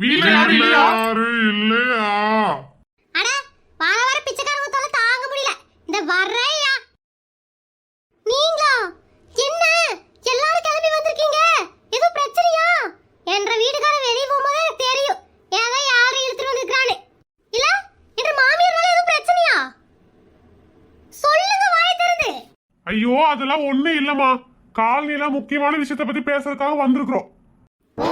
வீட்டுல யாரும் இல்லையா? யாரும் இல்லையா அட வர தாங்க முடியல. இந்த வர்றையா? நீங்களா? என்ன? எல்லாரும் கிளம்பி வந்திருக்கீங்க. எதுவும் பிரச்சனையா? என்ற வீட்டுக்கார வெளியே போகும்போது எனக்கு தெரியும். ஏதோ யாரும் இழுத்துட்டு வந்திருக்கான்னு இல்ல என்ற மாமியார் எதுவும் பிரச்சனையா? சொல்லுங்க வாய் திறந்து. ஐயோ அதெல்லாம் ஒண்ணு இல்லம்மா. காலனில முக்கியமான விஷயத்த பத்தி பேசுறதுக்காக வந்திருக்கிறோம் ஓ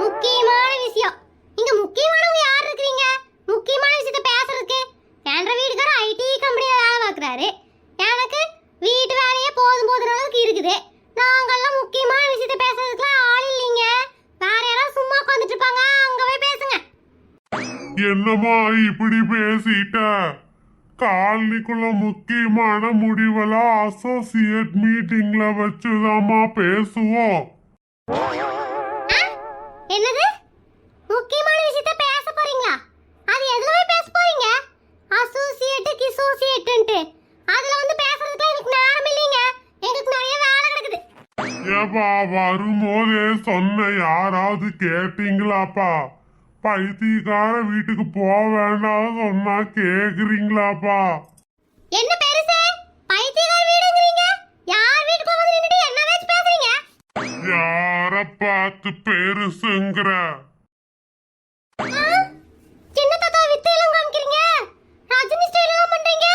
முக்கியமான விஷயம் இங்க முக்கியமானவங்க யார் இருக்கீங்க முக்கியமான விஷயத்த பேசுறதுக்கு என்ற வீட்டுக்கார ஐடி கம்பெனில வேலை பார்க்கறாரு எனக்கு வீட்டு வேலையே போதும் போதும் அளவுக்கு இருக்குது நாங்கெல்லாம் முக்கியமான விஷயத்த பேசுறதுக்குலாம் ஆள் இல்லைங்க வேற யாராவது சும்மா உட்காந்துட்டு இருப்பாங்க அங்க போய் பேசுங்க என்னம்மா இப்படி பேசிட்ட? காலனிக்குள்ள முக்கியமான முடிவெல்லாம் அசோசியேட் மீட்டிங்ல வச்சுதாம்மா பேசுவோம்? என்னது? முக்கியமான விஷயத்த பேச போறீங்களா? அது எதுல போய் பேச போறீங்க அசோசியேட் கிசோசியேட்ன்ட்டு அதுல வந்து பேசுறதுக்கு எனக்கு நேரம் இல்லைங்க. எங்களுக்கு நிறைய வேலை கிடக்குது. ஏப்பா வரும்போதே சொன்ன யாராவது கேட்டீங்களாப்பா? பைத்தியக்கார வீட்டுக்கு போக வேண்டாம் சொன்னா கேக்குறீங்களாப்பா? என்ன பெருசு? பைத்தியக்கார வீடுங்கறீங்க? யார் வீட்டுக்குள்ள வந்து நின்னுட்டு என்ன வச்சு பேசுறீங்க? யார பார்த்து பெருசுங்கிற? ஆ? சின்ன தாத்தா வித்தையெல்லாம் காமிக்கிறீங்க? ரஜினி ஸ்டைல் எல்லாம் பண்றீங்க?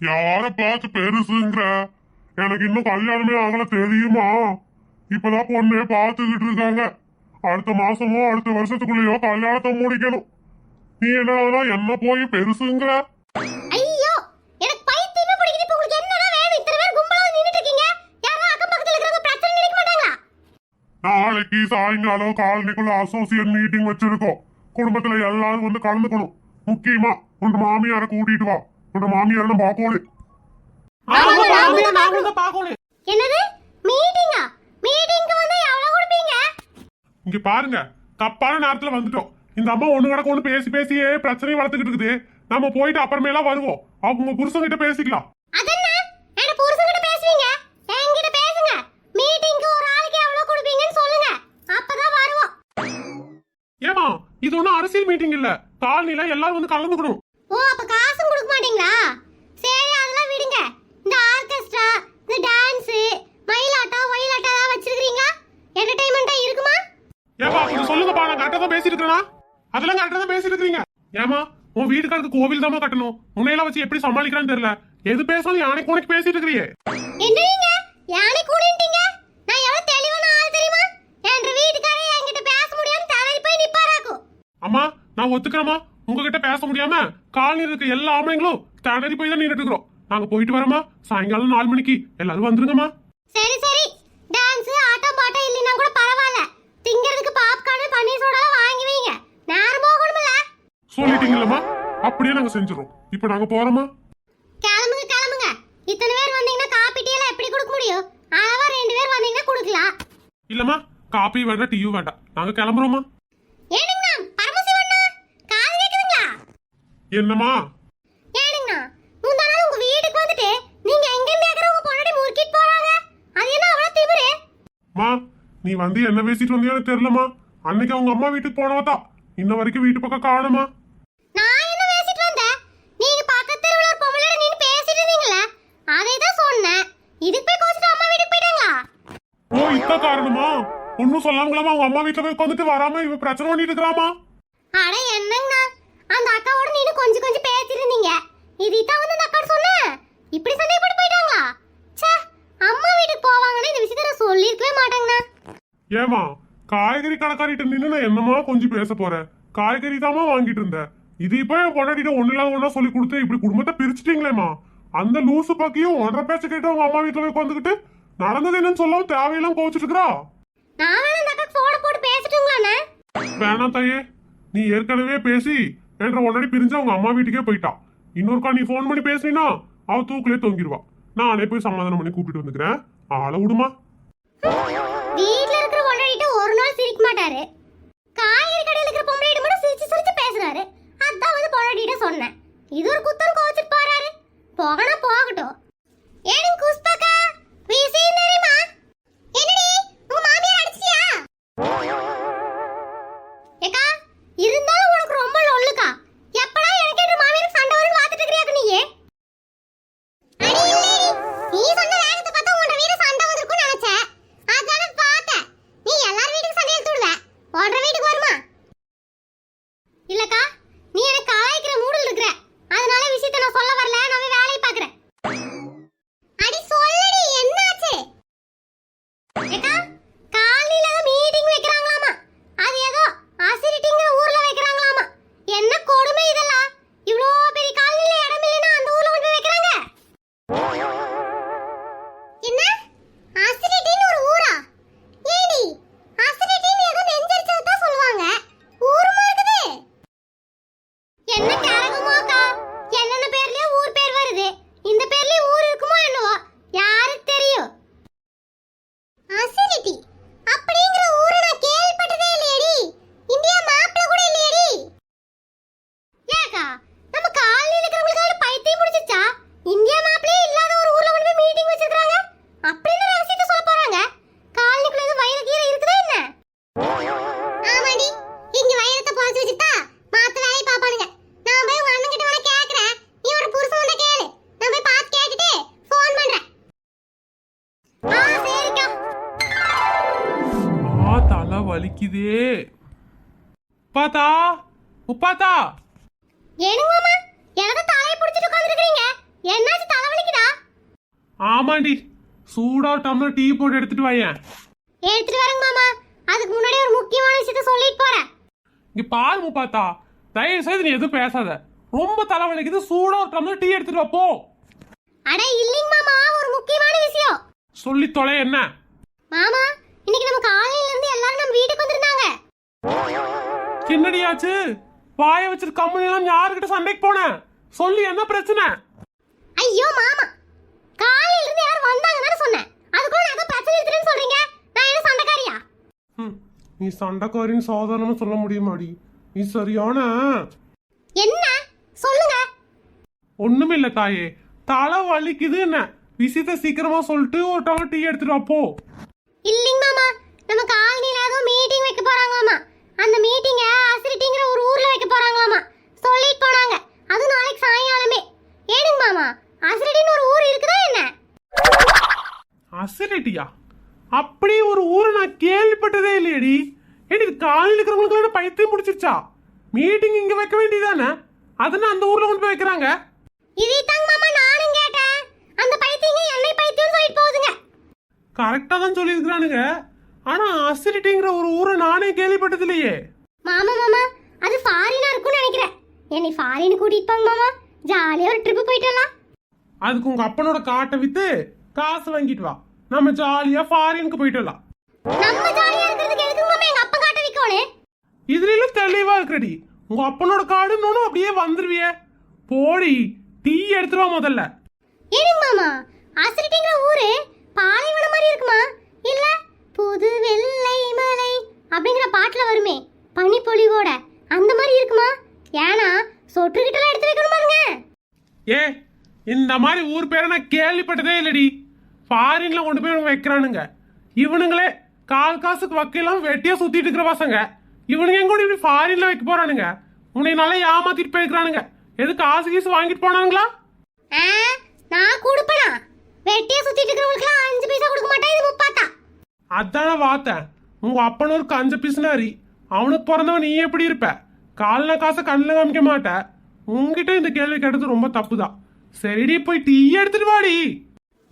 யார பார்த்து பெருசுங்கிற? எனக்கு இன்னும் கல்யாணமே ஆகல தெரியுமா? இப்பதான் பொண்ணே பார்த்துக்கிட்டு இருக்காங்க. அடுத்த மாசமோ அடுத்த வருஷத்துக்குள்ளேயோ கல்யாணத்தை முடிக்கணும். நீ என்னடா என்ன போய் பெருசுங்கிற? ஐயோ எனக்கு பைத்தியமே பிடிக்குது. இப்போ உங்களுக்கு என்னடா வேணும்? இத்தனை பேர் கும்பலா வந்து நின்னுட்டு இருக்கீங்க? யாரோ அக்கம் பக்கத்துல இருக்கிறவங்க பிரச்சனை நினைக்க மாட்டாங்களா? நாளைக்கு சாயங்காலம் காலனிக்குள்ள அசோசியேட் மீட்டிங் வச்சிருக்கோம். குடும்பத்துல எல்லாரும் வந்து கலந்துக்கணும். முக்கியமா உன் மாமியாரை கூட்டிட்டு வா. உன் மாமியாரை பார்க்கணும் என்னது மீட்டிங்கா மீட்டிங்க்கு வந்து எவ்வளவு கொடுப்பீங்க இங்க பாருங்க தப்பான நேரத்துல வந்துட்டோம். இந்த அம்மா ஒண்ணு கிடக்கு ஒண்ணு பேசி பேசியே பிரச்சனையை வளர்த்துக்கிட்டு இருக்குது. நம்ம போயிட்டு அப்புறமேலாம் வருவோம். அவங்க புருஷன் கிட்ட பேசிக்கலாம். ஏமா இது ஒண்ணும் அரசியல் மீட்டிங் இல்ல. காலனில எல்லாரும் வந்து கலந்துக்கணும் ஓ அப்ப காசும் கொடுக்க மாட்டீங்களா சரி அதெல்லாம் விடுங்க இந்த ஆர்கெஸ்ட்ரா இந்த டான்ஸ் மயிலாட்டம் ஒயிலாட்டம் ஏதாவது வச்சிருக்கீங்களா என்டர்டைன்மெண்டா இருக்குமா ஏமா கொஞ்சம் சொல்லுங்கப்பா நான் கரெக்டா தான் பேசிட்டு இருக்கேனா அதெல்லாம் கரெக்டா தான் பேசிட்டு இருக்கீங்க ஏமா உன் வீட்டுக்காரருக்கு கோவில் தாமா கட்டணும். உன்னையெல்லாம் வச்சு எப்படி சமாளிக்கிறான்னு தெரியல. எது பேசாலும் யானைக்கு உனக்கு பேசிட்டு இருக்கிறியே நீங்க யானை கூடிட்டீங்க நான் எவ்வளவு தெளிவான ஆள் தெரியுமா? என்ற வீட்டுக்காரே என்கிட்ட பேச முடியாம தவறி போய் நிப்பாராக்கும். அம்மா நான் ஒத்துக்கிறேம்மா. உங்ககிட்ட பேச முடியாம காலனியில் இருக்க எல்லா ஆம்பளைங்களும் திணறி போய் தான் நின்றுட்டு இருக்கிறோம் நாங்க போயிட்டு வரோமா சாயங்காலம் நாலு மணிக்கு. எல்லாரும் வந்துருங்கம்மா. சரி சரி. சொல்லிட்டீங்களம்மா? அப்படியே நாங்க செஞ்சிடறோம். இப்போ நாங்க போறோமா கிளம்புங்க கிளம்புங்க. இத்தனை பேர் வந்தீங்கன்னா காப்பி டீ எல்லாம் எப்படி கொடுக்க முடியும்? அளவா ரெண்டு பேர் வந்தீங்கன்னா கொடுக்கலாம். இல்லம்மா காப்பி வேண்டாம் டீயும் வேண்டாம். நாங்க கிளம்புறோமா ஏனுங்கண்ணா பரமசிவண்ணா? காது கேக்குதுங்களா? என்னம்மா? ஏனுங்கண்ணா முந்தா நாள் உங்க வீட்டுக்கு வந்துட்டு நீங்க எங்க இருந்து ஏக்கறவங்க பொண்ணாடி முறுக்கிட்டு போறாங்க. அது என்ன அவ்வளவு திமிரு? மா நீ வந்து என்ன பேசிட்டு வந்தியோன்னு தெரியலம்மா. அன்னைக்கு அவங்க அம்மா வீட்டுக்கு போனவதா இன்ன வரைக்கும் வீட்டு பக்கம் காணுமா நான் என்ன பேசிட்டு வந்தேன் நீங்க பக்கத்து தெருவுல ஒரு பொம்பளையோட நின்னு பேசிட்டு இருந்தீங்கல்ல அதை தான் சொன்னேன் இதுக்கு போய் கோச்சிட்டு அம்மா வீட்டுக்கு போயிட்டாங்களா இத்த காரணமா? ஒன்னும் சொல்லாமங்களாமா அவங்க அம்மா வீட்டுல போய் உட்காந்துட்டு வராம இவ பிரச்சனை பண்ணிட்டு இருக்கிறாமா அட என்னங்கண்ணா? அந்த அக்காவோட நீனு கொஞ்சம் கொஞ்சம் பேசிட்டு இருந்தீங்க இதைத்தான் வந்து அந்த அக்கா சொன்னேன். இப்படி சண்டை போட்டு போயிட்டாங்களா? ச்சே அம்மா வீட்டுக்கு போவாங்கன்னு இந்த விஷயத்த நான் சொல்லியிருக்கவே மாட்டேங்கண்ணா. ஏமா காய்கறி கடைக்காரிட்ட நின்று நான் என்னமா கொஞ்சம் பேச போறேன் காய்கறி தாமா வாங்கிட்டு இருந்தேன் இது இப்ப என் பொண்டாட்டிட்ட ஒண்ணு இல்லாத ஒண்ணா சொல்லி கொடுத்து இப்படி குடும்பத்தை பிரிச்சுட்டீங்களேமா அந்த லூசு பக்கியும் ஒன்றரை பேச்ச கேட்டு அவங்க அம்மா வீட்டுல போய் உட்காந்துக்கிட்டு நடந்தது என்னன்னு சொல்லாம தேவையெல்லாம் கோச்சிட்டு இருக்கிறா நான் வேணா அந்த அக்காக்கு போன போட்டு பேசட்டுங்களாண்ணே. வேணாம் தாயே. நீ ஏற்கனவே பேசி என்ற உடனே பிரிஞ்சு அவங்க அம்மா வீட்டுக்கே போயிட்டா. இன்னொருக்கா நீ ஃபோன் பண்ணி பேசினா அவ தூக்கிலே தொங்கிடுவா நானே போய் சமாதானம் பண்ணி கூப்பிட்டு வந்துக்கிறேன். ஆளை விடுமா? வீட்ல இருக்கிற பொண்டாட்டிட்ட ஒரு நாள் சிரிக்க மாட்டாரு. காய்கறி கடையில இருக்கிற பொம்பளைகிட்ட மட்டும் சிரிச்சு சிரிச்சு பேசுறாரு. அதான் வந்து பொண்டாட்டிட்ட சொன்னேன். இது ஒரு குத்தம் கோச்சிட்டு போறாரு. போகனா போகட்டும். ஏனுங்க குஸ்பக்கா வலிக்குதே. உப்பாத்தா? உப்பாத்தா? ஏனுங்க மாமா எனக்கு தலையை பிடிச்சிட்டு உட்காந்துருக்கீங்க என்னாச்சு தலைவலிக்குதா ஆமாண்டி சூடா டம்ளர் டீ போட்டு எடுத்துட்டு வாயேன். எடுத்துட்டு வரேங்க மாமா அதுக்கு முன்னாடி ஒரு முக்கியமான விஷயத்த சொல்லிட்டு போறேன். இங்க பாரு முப்பாத்தா தயவு செய்து நீ எதுவும் பேசாத. ரொம்ப தலைவலிக்குது சூடா ஒரு டம்ளர் டீ எடுத்துட்டு வா போ. அட இல்லைங்க மாமா ஒரு முக்கியமான விஷயம். சொல்லி தொலை என்ன? மாமா இன்னைக்கு நம்ம காலையில இருந்து எல்லாரும் நம்ம வீட்டுக்கு வந்திருந்தாங்க. என்னடியாச்சு? வாய வச்சிருக்க கம்பெனி எல்லாம் யாருக்கிட்ட சண்டைக்கு போனேன் சொல்லி என்ன பிரச்சனை? ஐயோ மாமா. காலையில இருந்து யாரும் வந்தாங்கன்னு சொன்னேன். அதுக்குள்ள நான் பிரச்சனை இருக்குன்னு சொல்றீங்க. நான் என்ன சண்டைக்காரியா? நீ சண்டைக்காரின்னு சாதாரணமா சொல்ல முடியுமாடி? நீ சரியான என்ன? சொல்லுங்க. ஒண்ணுமில்ல தாயே. தலை வலிக்குது என்ன விஷயத்த சீக்கிரமா சொல்லிட்டு ஒரு டம்ளர் டீ எடுத்துட்டு போ. இல்லைங்க மாமா. நம்ம காலனில ஏதோ மீட்டிங் வைக்க போறாங்களாமா. அந்த மீட்டிங்க அசிரிட்டிங்கிற ஒரு ஊர்ல வைக்க போறாங்களாமா. சொல்லிட்டு போனாங்க. அது நாளைக்கு சாயங்காலமே. ஏனுங்க மாமா? அசிரிட்டின்னு ஒரு ஊர் இருக்குதா என்ன? அசிலிட்டியா அப்படி ஒரு ஊரை நான் கேள்விப்பட்டதே இல்லையடி. இது காலையில் இருக்கிறவங்களுக்கு பைத்தியம் முடிச்சிருச்சா மீட்டிங் இங்க வைக்க வேண்டியதானே? அதனால அந்த ஊர்ல கொண்டு போய் வைக்கிறாங்க? இதைத்தாங்க மாமா நானும் கேட்டேன் அந்த பைத்தியங்க என்னை பைத்தியம் சொல்லிட்டு போகுதுங்க கரெக்டா தான் சொல்லியிருக்கிறானுங்க. ஆனா அசிலிட்டிங்கிற ஒரு ஊரை நானே கேள்விப்பட்டது இல்லையே மாமா மாமா அது ஃபாரினா இருக்கும்னு நினைக்கிறேன். என்னை ஃபாரின் கூட்டிட்டு போங்க மாமா. ஜாலியா ஒரு ட்ரிப் போயிட்டு வரலாம். அதுக்கு உங்க அப்பனோட காட்டை வித்து காசு வாங்கிட்டு வா. நம்ம ஜாலியா ஃபாரினுக்கு போயிட்டு வரலாம். நம்ம ஜாலியா இருக்கிறதுக்கு எதுக்கு மாமா எங்க அப்பா காட்ட விக்கோனே இதுல தெளிவா இருக்கிறடி உங்க அப்பனோட காடுன்னு அப்படியே வந்துருவியே. போடி டீ எடுத்துட்டு வா முதல்ல. ஏனுங்க மாமா? அசிரிட்டிங்கிற ஊரு பாலைவனம் மாதிரி இருக்குமா? இல்ல புது வெள்ளை மலை அப்படிங்கிற பாட்டுல வருமே பனிப்பொழிவோட அந்த மாதிரி இருக்குமா? ஏன்னா சொட்டுக்கிட்டலாம் எடுத்து வைக்கணும் பாருங்க. ஏ இந்த மாதிரி ஊர் பேரை நான் கேள்விப்பட்டதே இல்லடி. ஃபாரின்ல கொண்டு போய் வைக்கிறானுங்க. இவனுங்களே கால் காசுக்கு வக்கையெல்லாம் வெட்டியா சுத்திட்டு இருக்கிற பசங்க. இவனுங்க எங்க கூட இப்படி ஃபாரின்ல வைக்க போறானுங்க? உன்னை நல்லா ஏமாத்திட்டு போயிருக்கிறானுங்க. எது காசு கீசு வாங்கிட்டு போனானுங்களா? ஆ, நான் கொடுப்பனா? வெட்டியா சுத்திட்டு இருக்கிறவங்களுக்குலாம் அஞ்சு பைசா கொடுக்க மாட்டேன் இது முப்பாத்தா? அதான வார்த்தேன் உங்க அப்பன ஒரு கஞ்ச பிசுனாரி அவனுக்கு பிறந்தவன் நீ எப்படி இருப்ப? காலில் காசை கண்ணில் காமிக்க மாட்ட. உங்ககிட்ட இந்த கேள்வி கேட்டது ரொம்ப தப்புதான் சரிடி போய் டீ எடுத்துட்டு வாடி.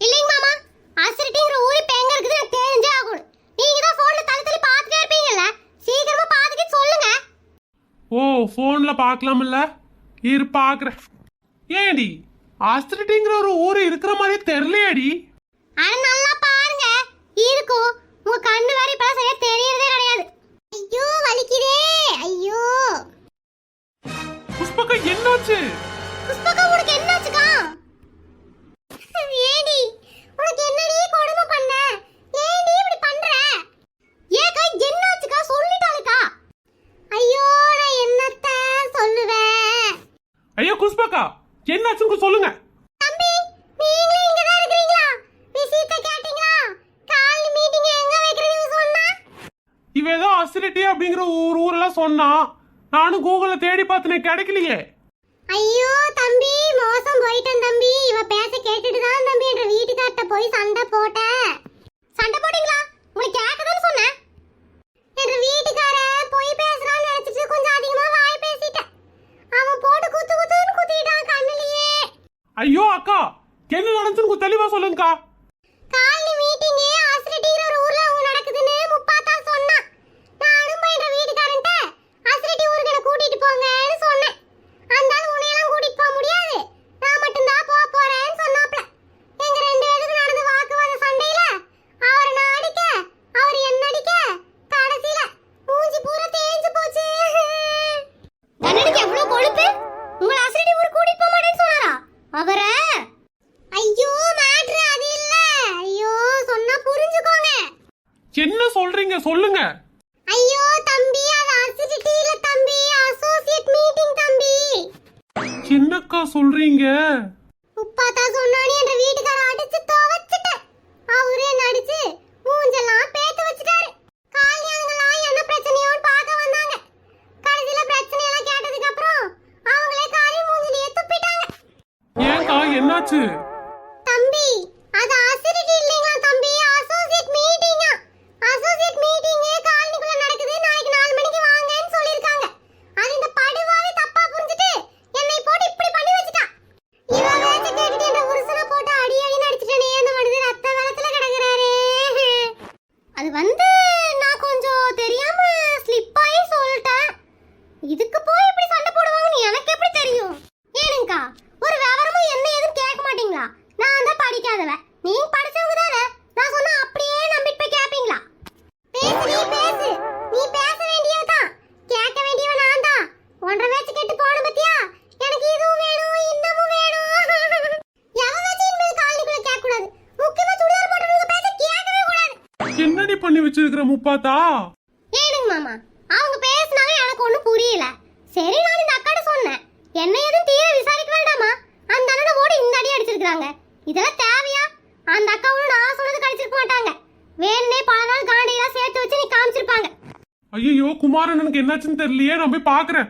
இல்லைங்க மாமா அசிரிட்டிங்கிற ஊர் இப்ப எங்க இருக்குது எனக்கு தெரிஞ்சே ஆகணும். நீங்க தான் போன்ல தள்ளி தள்ளி பார்த்துட்டே இருப்பீங்கல்ல? சீக்கிரமா பார்த்துக்கிட்டு சொல்லுங்க. ஓ ஃபோன்ல பார்க்கலாம்ல இரு பார்க்குறேன். ஏடி ஆஸ்திரட்டிங்கிற ஒரு ஊர் இருக்கிற மாதிரியே தெரியலையாடி. அட நல்லா பாருங்க. இருக்கும் உங்க கண்ணு வேற இப்ப சரியா தெரியறதே கிடையாது. ஐயோ வலிக்குதே. ஐயோ. புஷ்பக்கா என்னாச்சு? புஷ்பகா உனக்கு என்னாச்சுக்கா ஏடி உனக்கு என்னடி கொடுமை பண்ண ஏடி இப்படி பண்ற ஏக்கா என்னாச்சுக்கா சொல்லிட்டாளுக்கா ஐயோ நான் என்னத்த சொல்லுவேன் ஐயோ புஷ்பக்கா என்னாச்சுன்னு சொல்லுங்க தம்பி நீங்களும் இங்க தான் இருக்கீங்களா விஷயத்தை கேட்டீங்களா கால் மீட்டிங் எங்க வைக்கிறீங்க சொன்னா இவ ஏதோ அசிலிட்டி அப்படிங்கிற ஊர் ஊரெல்லாம் சொன்னா நானும் கூகுள்ல தேடி பார்த்தனே கிடைக்கலையே. ஐயோ தம்பி மோசம் போயிட்டேன் தம்பி. இவ பேச கேட்டுட்டு தான் தம்பி என்ற வீட்டுக்கார்ட்ட போய் சண்டை போட்டேன். சண்டை போட்டீங்களா? உங்களுக்கு கேட்கதான்னு சொன்னேன். என்ற வீட்டுக்கார போய் பேசுறான்னு நினைச்சிட்டு கொஞ்சம் அதிகமா வாய் பேசிட்டேன். அவன் போட்டு குத்து குத்துன்னு குத்திட்டான் கண்ணுலயே. ஐயோ அக்கா என்ன நடந்துச்சுன்னு தெளிவா சொல்லுங்கக்கா காலனி மீட்டிங் அசிரிட்டிங்கிற ஒரு ஊர்ல அவங்க நடக்குதுன்னு முப்பாத்தா சொன்னா நானும் போய் என்ற வீட்டுக்காரன்ட்ட அசிரிட்டி ஊருக்கு என்ன கூட்டிட்டு போங்கன்னு சொன்னேன் அந்த ஆள் உன்னையெல்லாம் கூட்டிட்டு போக முடியாது நான் மட்டும்தான் போக போறேன்னு சொன்னாப்ல எங்க ரெண்டு பேருக்கு நடந்த வாக்குவாத சண்டையில அவர் நான் அடிக்க அவர் என்ன அடிக்க கடைசியில மூஞ்சி பூரா தேஞ்சு போச்சு கண்ணனுக்கு எவ்வளவு கொழுப்பு உங்களை அசிரிட்டி ஊருக்கு கூட்டிட்டு போக மாட்டேன்னு சொன்னாரா அவரை ஐயோ மேட்ரு அது இல்ல ஐயோ சொன்னா புரிஞ்சுக்கோங்க என்ன சொல்றீங்க சொல்லுங்க ஐயோ தம்பி அது அசிடிட்டி இல்ல தம்பி அசோசியேட் மீட்டிங் தம்பி என்னக்கா சொல்றீங்க உப்பாத்தா சொன்னானே என்ற வீட்டுக்கார அடிச்சு துவைச்சிட்டேன் அவரே நடிச்சு மூஞ்செல்லாம் பேத்து வச்சுட்டாரு கால்யாங்கலாம் என்ன பிரச்சனையோன்னு பார்க்க வந்தாங்க கடைசியில பிரச்சனை எல்லாம் கேட்டதுக்கு அப்புறம் அவங்களே காலி மூஞ்சிலேயே துப்பிட்டாங்க ஏன்க்கா என்னாச்சு முப்பாத்தா? ஏனுங்க மாமா அவங்க பேசினாவே எனக்கு ஒன்றும் புரியல. சரி நான் இந்த அக்காட்ட சொன்னேன். என்ன எதுவும் தீர விசாரிக்க வேண்டாமா? அந்த அண்ணனை ஓடி இந்த அடி அடிச்சிருக்காங்க இதெல்லாம் தேவையா? அந்த அக்காவும் நான் சொன்னது கடிச்சிருக்க மாட்டாங்க. வேணுனே பல நாள் காண்டியெல்லாம் சேர்த்து வச்சு நீ காமிச்சிருப்பாங்க. ஐயோ குமாரண்ணனுக்கு என்னாச்சுன்னு தெரியலையே நான் போய் பாக்குறேன்